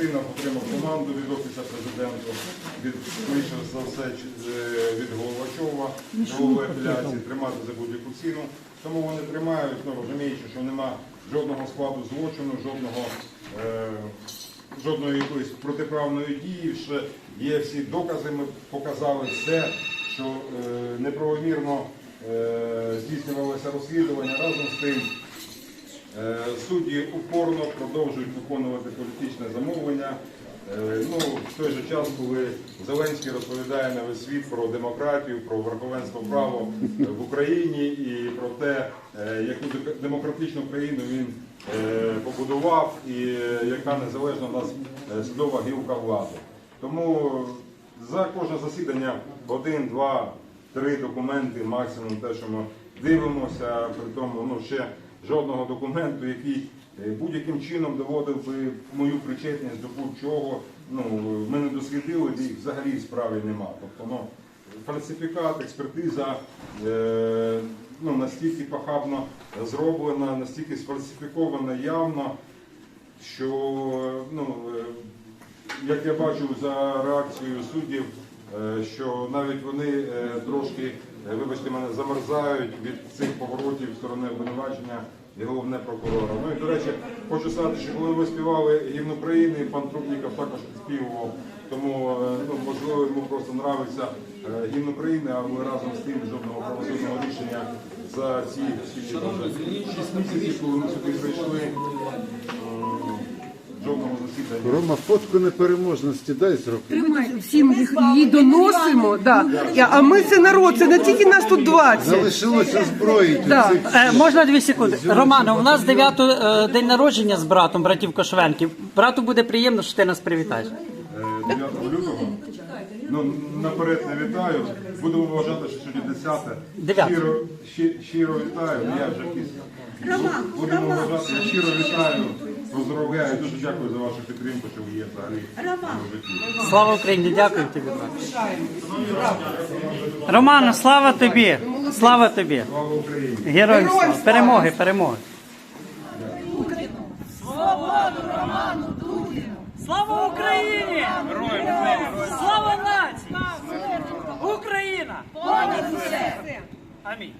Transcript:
активно підтримав команду від Офісу президента, від, скоріше за все, е, від Головачова, голови апеляції, тримати за будь-яку ціну. Тому вони тримають, ну, розуміючи, що нема жодного складу злочину, жодного, е, жодної якоїсь протиправної дії, ще є всі докази, ми показали все, що е, неправомірно е, здійснювалося розслідування разом з тим. Е, Судді упорно продовжують виконувати політичне замовлення. Е, Ну, в той же час, коли Зеленський розповідає на весь світ про демократію, про верховенство права в Україні і про те, е, яку демократичну країну він побудував і яка незалежна в нас судова гілка влади. Тому за кожне засідання один, два, три документи, максимум те, що ми дивимося, при тому ну, ще жодного документу, який е, будь-яким чином доводив би мою причетність до будь-чого. Ну, ми не дослідили, їх взагалі в справі нема. Тобто, ну, фальсифікат, експертиза е, ну, настільки похабно зроблена, настільки сфальсифікована явно, що ну, е, як я бачу за реакцією суддів, що навіть вони е, трошки, е, вибачте мене, замерзають від цих поворотів сторони обвинувачення і головне прокурора. Ну і до речі, хочу сказати, що коли ви співали гімн України, пан Трубніков також підспівував. Тому е, ну, можливо йому просто нравиться е, гімн України, але разом з тим жодного правосудного рішення за ці місяців, коли ми сюди прийшли. Рома, фотку непереможності дай зроби. Всім їх її доносимо. Да. Я- А ми це народ, це не тільки нас тут 20. Залишилося зброїти Да. Е, можна дві секунди. Романе, у нас 9 е, день народження з братом, братів Кошвенків. Брату буде приємно, що ти нас привітаєш. Е, 9 лютого. Ну, наперед не вітаю. Буду вважати, що сьогодні 10. Дев'яте. Щиро, щи- щиро вітаю. Ну, Я вже після. Будемо вважати, я щиро вітаю. Поздравляю. Дуже дякую за вашу підтримку, що ви є взагалі в житті. Слава Україні, дякую тобі, брат. Романе, слава тобі! Слава тобі! Слава Україні! Героям слава! Перемоги, перемоги! Слава Україні! Слава нації! Україна! Амінь.